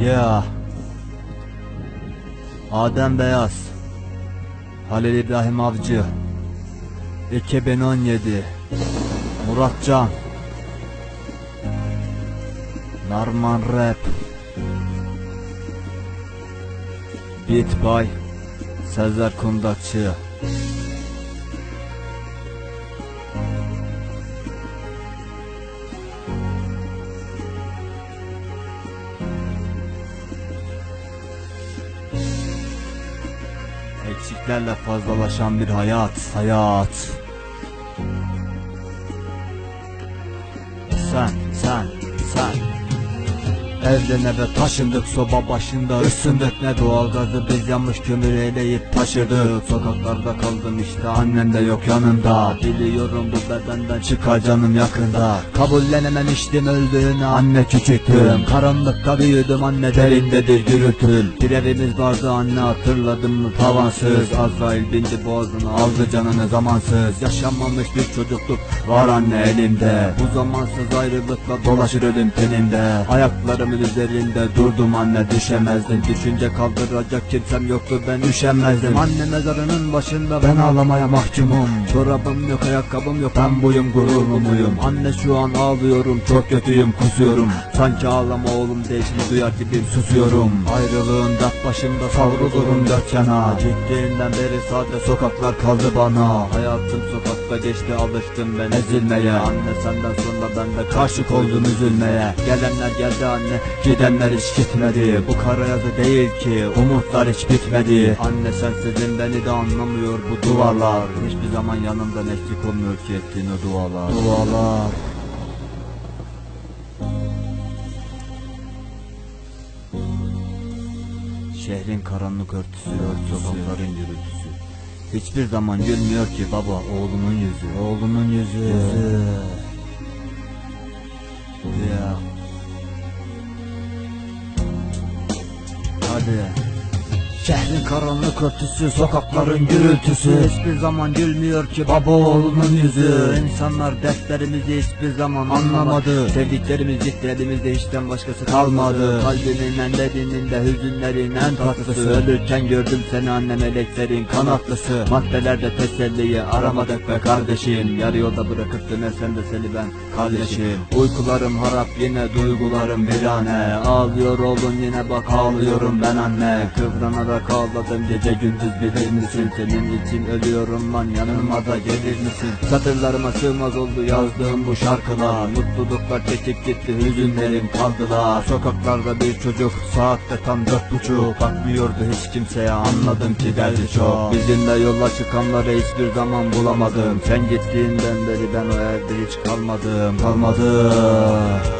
Ya. Adem Beyaz. Halil İbrahim Avcı. 2017. Muratcan. Narman Rap. Beat by Sezer Kundakçı. Eksiklerle fazlalaşan bir hayat, hayat. Sen, sen, sen. Evden eve taşındık soba başında ısındık ne doğalgazı biz yanmış kömür eleyip taşırdık. Sokaklarda kaldım işte annem de yok yanında. Biliyorum bu bedenden çıkacağım yakında. Kabullenememiştim öldüğünü anne küçüktüm. Karanlıkta büyüdüm anne derindedir gürültül Bir evimiz vardı anne hatırladın mı? Tavansız. Azrail bindi boğazına aldı canını zamansız. Yaşanmamış bir çocukluk var anne elimde. Bu zamansız ayrılıkla dolaşır ölüm tenimde Ayaklarımın üzerinde durdum anne düşemezdim. Düşünce kaldıracak kimsem yoktu ben üşenmezdim. Anne mezarının başında ben ağlamaya mahkumum. Çorabım yok ayakkabım yok ben buyum gururlu muyum Anne şu an ağlıyorum çok kötüyüm kusuyorum. Sanki ağlama oğlum değişini duyar gibiyim susuyorum. Ayrılığın dert başımda savrulurum dört yana. Gittiğinden beri sade sokaklar kaldı bana. Hayatım sokakta geçti alıştım ben ezilmeye. Anne senden sonra ben de karşık oldum üzülmeye. Gelenler geldi anne gidenler hiç gitmedi Bu kara yazı değil ki umutlar hiç bitmedi. Anne sensizin beni de anlamıyor bu duvarlar Hiçbir zaman yanımdan eksik olmuyor ki ettiğin o dualar. Dualar. Şehrin karanlık örtüsü, sokakların gürültüsü Hiçbir zaman gülmüyor ki baba oğlunun yüzü. Oğlunun yüzü. Yüzü Yeah. Şehrin karanlık örtüsü, sokakların gürültüsü. Hiçbir zaman gülmüyor ki baba oğlunun yüzü. İnsanlar dertlerimizi hiçbir zaman anlamadı. Sevdiklerimiz gitti elimizde hiçten başkası kalmadı. Kalbinin en derininde hüzünlerin en tatlısı. Ölürken gördüm seni annem meleklerin kanatlısı. Maddelerde teselliyi aramadık be kardeşim. Yarı yolda bırakıp dönersen de seni ben kardeşim. Uykularım harap yine duygularım virane Ağlıyor oğlun yine bak ağlıyorum ben anne. Kıvranarak ağladım gece gündüz bilir misin? Senin için ölüyorum lan yanıma da gelir misin? Satırlarıma sığmaz oldu yazdığım bu şarkılar. Mutluluklar çekip gitti hüzünlerim kaldılar. Sokaklarda bir çocuk saatte tam dört buçuk. Bakmıyordu hiç kimseye anladım ki derdi çok. Bizimle yola çıkanları hiçbir zaman bulamadım. Sen gittiğinden beri ben o evde hiç kalmadım Kalmadım